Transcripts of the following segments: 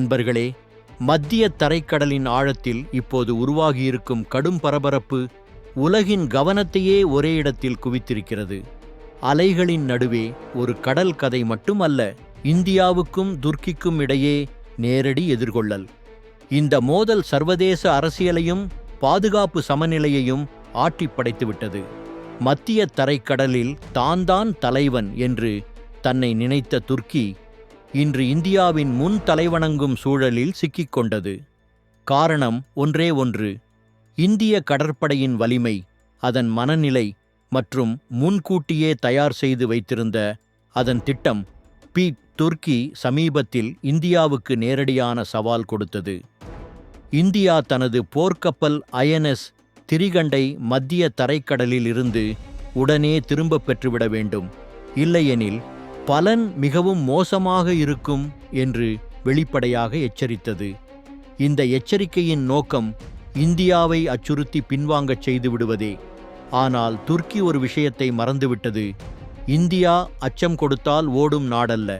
நண்பர்களே மத்திய தரைக்கடலின் ஆழத்தில் இப்போது உருவாகியிருக்கும் கடும் பரபரப்பு உலகின் கவனத்தையே ஒரே இடத்தில் குவித்திருக்கிறது. அலைகளின் நடுவே ஒரு கடல் கதை மட்டுமல்ல இந்தியாவுக்கும் துர்க்கிக்கும் இடையே நேரடி எதிர்கொள்ளல். இந்த மோதல் சர்வதேச அரசியலையும் பாதுகாப்பு சமநிலையையும் ஆட்டி படைத்துவிட்டது. மத்திய தரைக்கடலில் தான் தான் தலைவன் என்று தன்னை நினைத்த துர்க்கி இன்று இந்தியாவின் முன் தலைவணங்கும் சூழலில் சிக்கிக்கொண்டது. காரணம் ஒன்றே ஒன்று. இந்திய கடற்படையின் வலிமை அதன் மனநிலை மற்றும் முன்கூட்டியே தயார் செய்து வைத்திருந்த அதன் திட்டம் பி துர்க்கி சமீபத்தில் இந்தியாவுக்கு நேரடியான சவால் கொடுத்தது. இந்தியா தனது போர்க்கப்பல் ஐஎன்எஸ் திரிகண்டை மத்திய தரைக்கடலில் இருந்து உடனே திரும்பப் பெற்றுவிட வேண்டும். இல்லையெனில் பலன் மிகவும் மோசமாக இருக்கும் என்று வெளிப்படையாக எச்சரித்தது. இந்த எச்சரிக்கையின் நோக்கம் இந்தியாவை அச்சுறுத்தி பின்வாங்கச் செய்து விடுவதே. ஆனால் துர்க்கி ஒரு விஷயத்தை மறந்துவிட்டது. இந்தியா அச்சம் கொடுத்தால் ஓடும் நாடல்ல.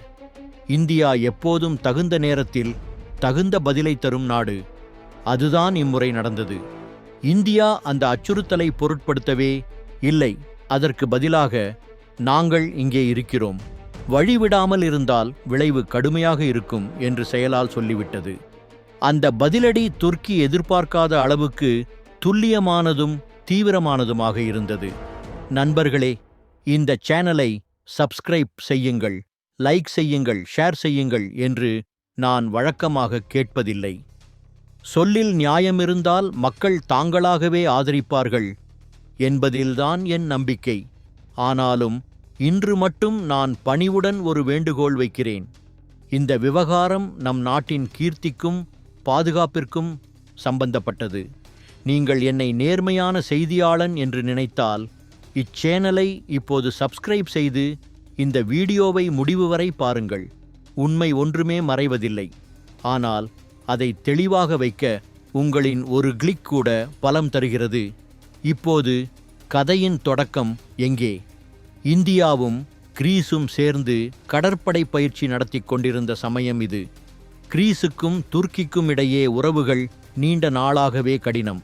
இந்தியா எப்போதும் தகுந்த நேரத்தில் தகுந்த பதிலை தரும் நாடு. அதுதான் இம்முறை நடந்தது. இந்தியா அந்த அச்சுறுத்தலை பொருட்படுத்தவே இல்லை. அதற்கு பதிலாக நாங்கள் இங்கே இருக்கிறோம். வழிவிடாமல் இருந்தால் விளைவு கடுமையாக இருக்கும் என்று செயலால் சொல்லிவிட்டது. அந்த பதிலடி துர்க்கி எதிர்பார்க்காத அளவுக்கு துல்லியமானதும் தீவிரமானதுமாக இருந்தது. நண்பர்களே இந்த சேனலை சப்ஸ்கிரைப் செய்யுங்கள் லைக் செய்யுங்கள் ஷேர் செய்யுங்கள் என்று நான் வழக்கமாக கேட்பதில்லை. சொல்லில் நியாயமிருந்தால் மக்கள் தாங்களாகவே ஆதரிப்பார்கள் என்பதில்தான் என் நம்பிக்கை. ஆனாலும் இன்று மட்டும் நான் பணிவுடன் ஒரு வேண்டுகோள் வைக்கிறேன். இந்த விவகாரம் நம் நாட்டின் கீர்த்திக்கும் பாதுகாப்பிற்கும் சம்பந்தப்பட்டது. நீங்கள் என்னை நேர்மையான செய்தியாளன் என்று நினைத்தால் இச்சேனலை இப்போது சப்ஸ்கிரைப் செய்து இந்த வீடியோவை முடிவு வரை பாருங்கள். உண்மை ஒன்றுமே மறைவதில்லை. ஆனால் அதை தெளிவாக வைக்க உங்களின் ஒரு கிளிக் கூட பலம் தருகிறது. இப்போது கதையின் தொடக்கம் எங்கே? இந்தியாவும் கிரீஸும் சேர்ந்து கடற்படை பயிற்சி நடத்திக் கொண்டிருந்த சமயம் இது. கிரீஸுக்கும் துருக்கிக்கும் இடையே உறவுகள் நீண்ட நாளாகவே கடினம்.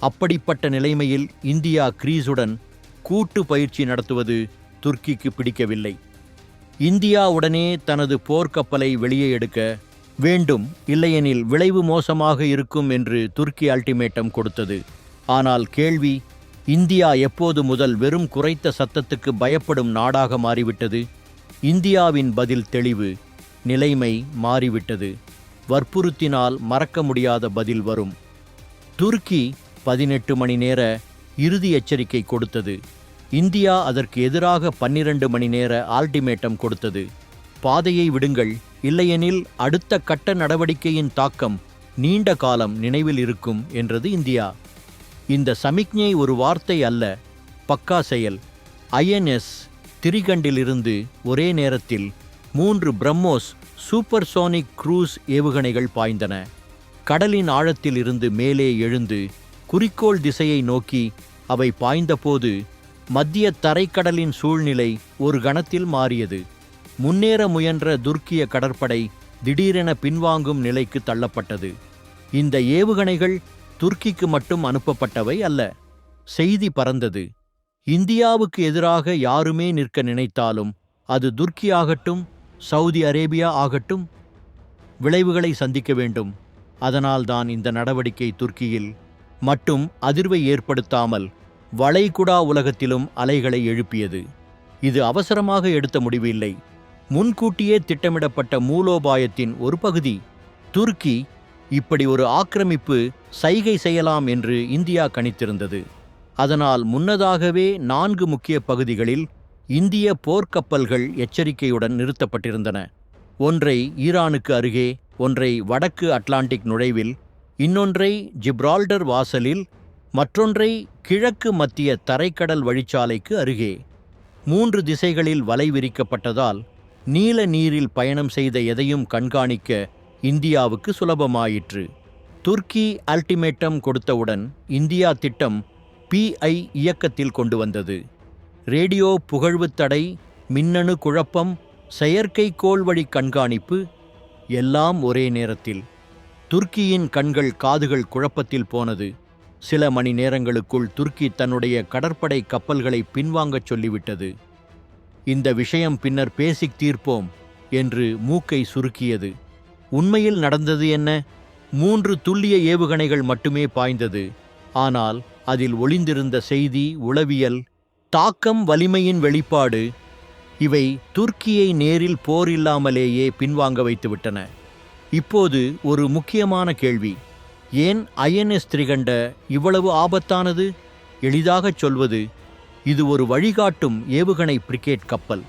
அப்படிப்பட்ட நிலைமையில் இந்தியா கிரீஸுடன் கூட்டு பயிற்சி நடத்துவது துர்க்கிக்கு பிடிக்கவில்லை. இந்தியா உடனே தனது போர்க்கப்பலை வெளியே எடுக்க வேண்டும் இல்லையெனில் விளைவு மோசமாக இருக்கும் என்று துர்க்கி அல்டிமேட்டம் கொடுத்தது. ஆனால் கேள்வி இந்தியா எப்போது முதல் வெறும் குறைத்த சத்தத்துக்கு பயப்படும் நாடாக மாறிவிட்டது? இந்தியாவின் பதில் தெளிவு நிலைமை மாறிவிட்டது. வற்புறுத்தினால் மறக்க முடியாத பதில் வரும். துருக்கி பதினெட்டு மணி நேர இறுதி எச்சரிக்கை கொடுத்தது. இந்தியா அதற்கு எதிராக பன்னிரண்டு மணி நேர ஆல்டிமேட்டம் கொடுத்தது. பாதையை விடுங்கள் இல்லையெனில் அடுத்த கட்ட நடவடிக்கையின் தாக்கம் நீண்ட காலம் நினைவில் இருக்கும் என்றது இந்தியா. இந்த சமிக்ஞை ஒரு வார்த்தை அல்ல. பக்கா செயல். ஐஎன்எஸ் திரிகண்டிலிருந்து ஒரே நேரத்தில் மூன்று பிரம்மோஸ் சூப்பர்சோனிக் க்ரூஸ் ஏவுகணைகள் பாய்ந்தன. கடலின் ஆழத்தில் இருந்து மேலே எழுந்து குறிக்கோள் திசையை நோக்கி அவை பாய்ந்தபோது மத்திய தரைக்கடலின் சூழ்நிலை ஒரு கணத்தில் மாறியது. முன்னேற முயன்ற துர்க்கிய கடற்படை திடீரென பின்வாங்கும் நிலைக்கு தள்ளப்பட்டது. இந்த ஏவுகணைகள் துர்க்கிக்கு மட்டும் அனுப்பப்பட்டவை அல்ல. செய்தி பறந்தது. இந்தியாவுக்கு எதிராக யாருமே நிற்க நினைத்தாலும் அது துர்க்கி ஆகட்டும் சவுதி அரேபியா ஆகட்டும் விளைவுகளை சந்திக்க வேண்டும். அதனால்தான் இந்த நடவடிக்கை துர்க்கியில் மட்டும் அதிர்வை ஏற்படுத்தாமல் வளைகுடா உலகத்திலும் அலைகளை எழுப்பியது. இது அவசரமாக எடுத்த முடிவு இல்லை முன்கூட்டியே திட்டமிடப்பட்ட மூலோபாயத்தின் ஒரு பகுதி துருக்கி இப்படி ஒரு ஆக்கிரமிப்பு சைகை செய்யலாம் என்று இந்தியா கணித்திருந்தது. அதனால் முன்னதாகவே நான்கு முக்கிய பகுதிகளில் இந்திய போர்க்கப்பல்கள் எச்சரிக்கையுடன் நிறுத்தப்பட்டிருந்தன. ஒன்றை ஈரானுக்கு அருகே ஒன்றை வடக்கு அட்லாண்டிக் நுழைவில் இன்னொன்றை ஜிப்ரால்டர் வாசலில் மற்றொன்றை கிழக்கு மத்திய தரைக்கடல் வழிச்சாலைக்கு அருகே. மூன்று திசைகளில் வலை விரிக்கப்பட்டதால் நீல நீரில் பயணம் செய்த எதையும் கண்காணிக்க இந்தியாவுக்கு சுலபமாயிற்று. துர்க்கி அல்டிமேட்டம் கொடுத்தவுடன் இந்தியா திட்டம் பிஐ இயக்கத்தில் கொண்டு வந்தது. ரேடியோ புகழ்வுத் தடை மின்னணு குழப்பம் செயற்கைக்கோள் வழி கண்காணிப்பு எல்லாம் ஒரே நேரத்தில். துர்க்கியின் கண்கள் காதுகள் குழப்பத்தில் போனது. சில மணி நேரங்களுக்குள் துருக்கி தன்னுடைய கடற்படை கப்பல்களை பின்வாங்கச் சொல்லிவிட்டது. இந்த விஷயம் பின்னர் பேசிக் தீர்ப்போம் என்று மூக்கை சுருக்கியது. உண்மையில் நடந்தது என்ன? மூன்று துல்லிய ஏவுகணைகள் மட்டுமே பாய்ந்தது. ஆனால் அதில் ஒளிந்திருந்த செய்தி உளவியல் தாக்கம் வலிமையின் வெளிப்பாடு இவை துர்க்கியை நேரில் போர் இல்லாமலேயே பின்வாங்க வைத்துவிட்டன. இப்போது ஒரு முக்கியமான கேள்வி. ஏன் ஐஎன்எஸ் திரிகண்ட இவ்வளவு ஆபத்தானது? எளிதாகச் சொல்வது இது ஒரு வழிகாட்டும் ஏவுகணை பிரிகேட் கப்பல்.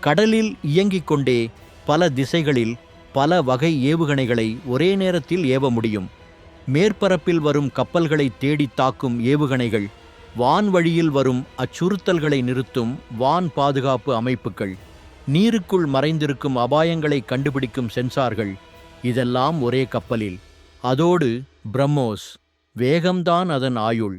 கடலில் இயங்கிக் கொண்டே பல திசைகளில் பல வகை ஏவுகணைகளை ஒரே நேரத்தில் ஏவ முடியும். மேற்பரப்பில் வரும் கப்பல்களை தேடித் தாக்கும் ஏவுகணைகள் வான்வழியில் வரும் அச்சுறுத்தல்களை நிறுத்தும் வான் பாதுகாப்பு அமைப்புகள் நீருக்குள் மறைந்திருக்கும் அபாயங்களை கண்டுபிடிக்கும் சென்சார்கள் இதெல்லாம் ஒரே கப்பலில். அதோடு பிரம்மோஸ் வேகம்தான் அதன் ஆயுள்.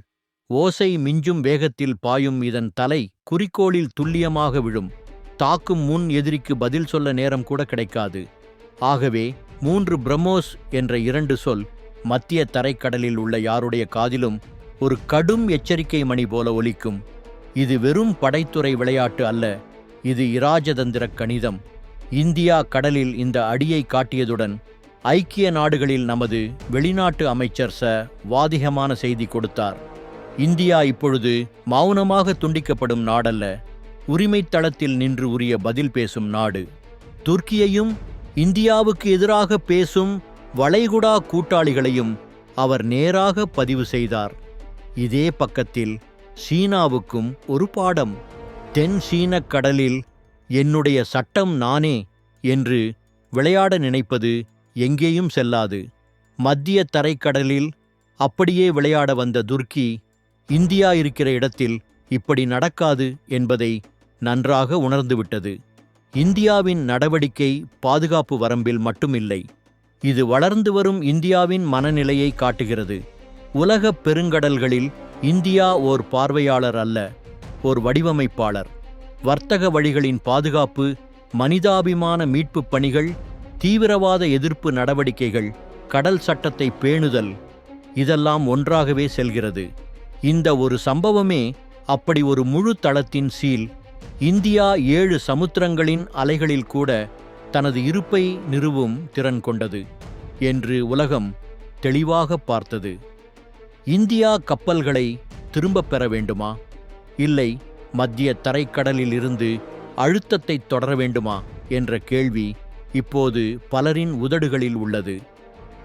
ஓசை மிஞ்சும் வேகத்தில் பாயும் இதன் தலை குறிக்கோளில் துல்லியமாக விழும். தாக்கும் முன் எதிரிக்கு பதில் சொல்ல நேரம் கூட கிடைக்காது. ஆகவே மூன்று பிரம்மோஸ் என்ற இரண்டு சொல் மத்திய தரைக்கடலில் உள்ள யாருடைய காதிலும் ஒரு கடும் எச்சரிக்கை மணி போல ஒலிக்கும். இது வெறும் படைத்துறை விளையாட்டு அல்ல இது இராஜதந்திர கணிதம். இந்தியா கடலில் இந்த அடியை காட்டியதுடன் ஐக்கிய நாடுகளில் நமது வெளிநாட்டு அமைச்சர் ச. வாதிகமான செய்தி கொடுத்தார். இந்தியா இப்பொழுது மௌனமாக துண்டிக்கப்படும் நாடல்ல உரிமைத் தளத்தில் நின்று உரிய பதில் பேசும் நாடு. துர்க்கியையும் இந்தியாவுக்கு எதிராக பேசும் வளைகுடா கூட்டாளிகளையும் அவர் நேராக பதிவு செய்தார். இதே பக்கத்தில் சீனாவுக்கும் ஒரு பாடம். தென் சீனக் கடலில் என்னுடைய சட்டம் நானே என்று விளையாட நினைப்பது எங்கேயும் செல்லாது. மத்திய தரைக்கடலில் அப்படியே விளையாட வந்த துர்க்கி இந்தியா இருக்கிற இடத்தில் இப்படி நடக்காது என்பதை நன்றாக உணர்ந்துவிட்டது. இந்தியாவின் நடவடிக்கை பாதுகாப்பு வரம்பில் மட்டுமில்லை. இது வளர்ந்து வரும் இந்தியாவின் மனநிலையை காட்டுகிறது. உலகப் பெருங்கடல்களில் இந்தியா ஓர் பார்வையாளர் அல்ல ஓர் வடிவமைப்பாளர். வர்த்தக வழிகளின் பாதுகாப்பு மனிதாபிமான மீட்புப் பணிகள் தீவிரவாத எதிர்ப்பு நடவடிக்கைகள் கடல் சட்டத்தை பேணுதல் இதெல்லாம் ஒன்றாகவே செல்கிறது. இந்த ஒரு சம்பவமே அப்படி ஒரு முழு தளத்தின் சீல் இந்தியா ஏழு சமுத்திரங்களின் அலைகளில் கூட தனது இருப்பை நிறுவும் திறன் கொண்டது என்று உலகம் தெளிவாக பார்த்தது. இந்தியா கப்பல்களை திரும்பப் பெற வேண்டுமா? இல்லை மத்திய தரைக்கடலில் இருந்து அழுத்தத்தை தொடர வேண்டுமா? என்ற கேள்வி இப்போது பலரின் உதடுகளில் உள்ளது.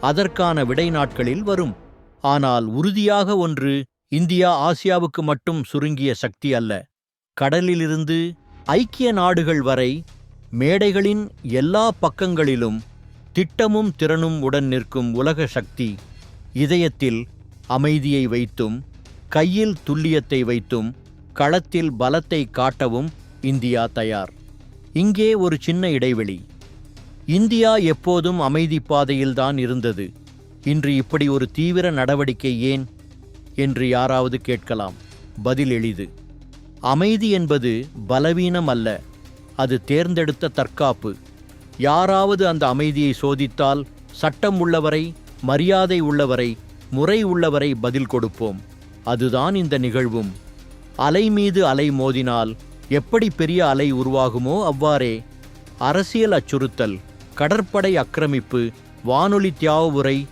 அதற்கான விடை நாட்களில் வரும். ஆனால் உறுதியாக ஒன்று இந்தியா ஆசியாவுக்கு மட்டும் சுருங்கிய சக்தி அல்ல. கடலிலிருந்து ஐக்கிய நாடுகள் வரை மேடைகளின் எல்லா பக்கங்களிலும் திட்டமும் திறனும் உடன் நிற்கும் உலக சக்தி இதயத்தில் அமைதியை வைத்தும் கையில் துல்லியத்தை வைத்தும் களத்தில் பலத்தை காட்டவும் இந்தியா தயார். இங்கே ஒரு சின்ன இடைவெளி. இந்தியா எப்போதும் அமைதி பாதையில்தான் இருந்தது. இன்று இப்படி ஒரு தீவிர நடவடிக்கை ஏன்? என்று யாராவது கேட்கலாம். பதில் எளிது. அமைதி என்பது பலவீனம் அல்ல அது தேர்ந்தெடுத்த தற்காப்பு. யாராவது அந்த அமைதியை சோதித்தால் சட்டம் உள்ளவரை மரியாதை உள்ளவரை முறை உள்ளவரை பதில் கொடுப்போம். அதுதான் இந்த நிகழ்வும். அலை மீது அலை மோதினால் எப்படி பெரிய அலை உருவாகுமோ அவ்வாறே. அரசியல் அச்சுறுத்தல் கடற்படை ஆக்கிரமிப்பு வானொலி தியாவுரை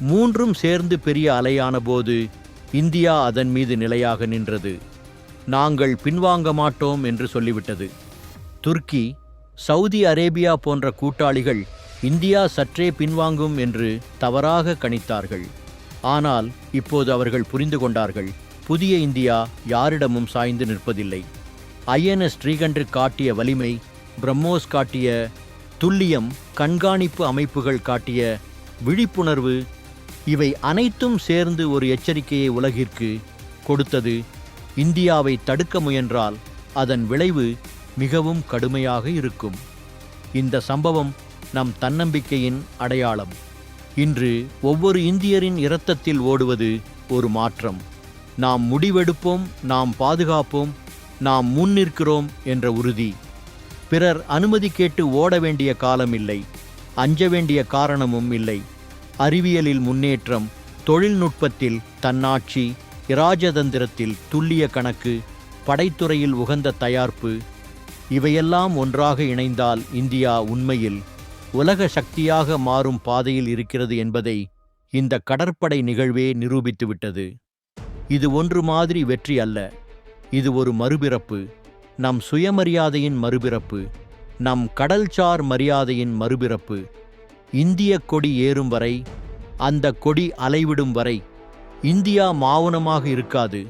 மூன்றும் சேர்ந்து பெரிய அலையான போது இந்தியா அதன் மீது நிலையாக நின்றது. நாங்கள் பின்வாங்க மாட்டோம் என்று சொல்லிவிட்டது. துருக்கி சவுதி அரேபியா போன்ற கூட்டாளிகள் இந்தியா சற்றே பின்வாங்கும் என்று தவறாக கணித்தார்கள். ஆனால் இப்போது அவர்கள் புரிந்து கொண்டார்கள் புதிய இந்தியா யாரிடமும் சாய்ந்து நிற்பதில்லை. ஐஎன்எஸ் ஸ்ரீகன்று காட்டிய வலிமை பிரம்மோஸ் காட்டிய துல்லியம் கண்காணிப்பு அமைப்புகள் காட்டிய விழிப்புணர்வு இவை அனைத்தும் சேர்ந்து ஒரு எச்சரிக்கையை உலகிற்கு கொடுத்தது இந்தியாவை தடுக்க முயன்றால் அதன் விளைவு மிகவும் கடுமையாக இருக்கும். இந்த சம்பவம் நம் தன்னம்பிக்கையின் அடையாளம். இன்று ஒவ்வொரு இந்தியரின் இரத்தத்தில் ஓடுவது ஒரு மாற்றம். நாம் முடிவெடுப்போம் நாம் பாதுகாப்போம் நாம் முன்னிற்கிறோம் என்ற உறுதி. பிறர் அனுமதி கேட்டு ஓட வேண்டிய காலம் இல்லை. அஞ்ச வேண்டிய காரணமும் இல்லை. அறிவியலில் முன்னேற்றம் தொழில்நுட்பத்தில் தன்னாட்சி இராஜதந்திரத்தில் துல்லிய கணக்கு படைத்துறையில் உகந்த தயார்ப்பு இவையெல்லாம் ஒன்றாக இணைந்தால் இந்தியா உண்மையில் உலக சக்தியாக மாறும் பாதையில் இருக்கிறது என்பதை இந்த கடற்படை நிகழ்வே நிரூபித்துவிட்டது. இது ஒன்று மாதிரி வெற்றி அல்ல. இது ஒரு மறுபிறப்பு. நம் சுயமரியாதையின் மறுபிறப்பு. நம் கடல்சார் மரியாதையின் மறுபிறப்பு. இந்திய கொடி ஏறும் வரை அந்த கொடி அலைவிடும் வரை இந்தியா மாவனமாக இருக்காது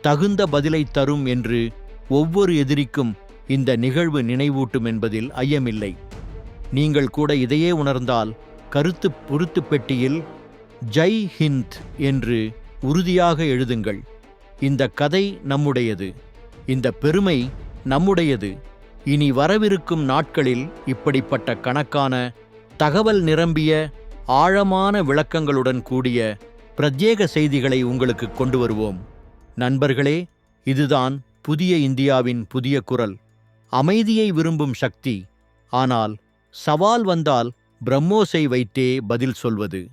தகுந்த பதிலை தரும் என்று ஒவ்வொரு எதிரிக்கும் இந்த நிகழ்வு நினைவூட்டும் என்பதில் ஐயமில்லை. நீங்கள் கூட இதையே உணர்ந்தால் கருத்து பொருத்து பெட்டியில் ஜெய் ஹிந்த் என்று உறுதியாக எழுதுங்கள். இந்த கதை நம்முடையது இந்த பெருமை நம்முடையது. இனி வரவிருக்கும் நாட்களில் இப்படிப்பட்ட கணக்கான தகவல் நிரம்பிய ஆழமான விளக்கங்களுடன் கூடிய பிரத்யேக செய்திகளை உங்களுக்கு கொண்டு வருவோம் நண்பர்களே இதுதான் புதிய இந்தியாவின் புதிய குரல். அமைதியை விரும்பும் சக்தி. ஆனால் சவால் வந்தால் பிரம்மோஸை வைத்தே பதில் சொல்வது.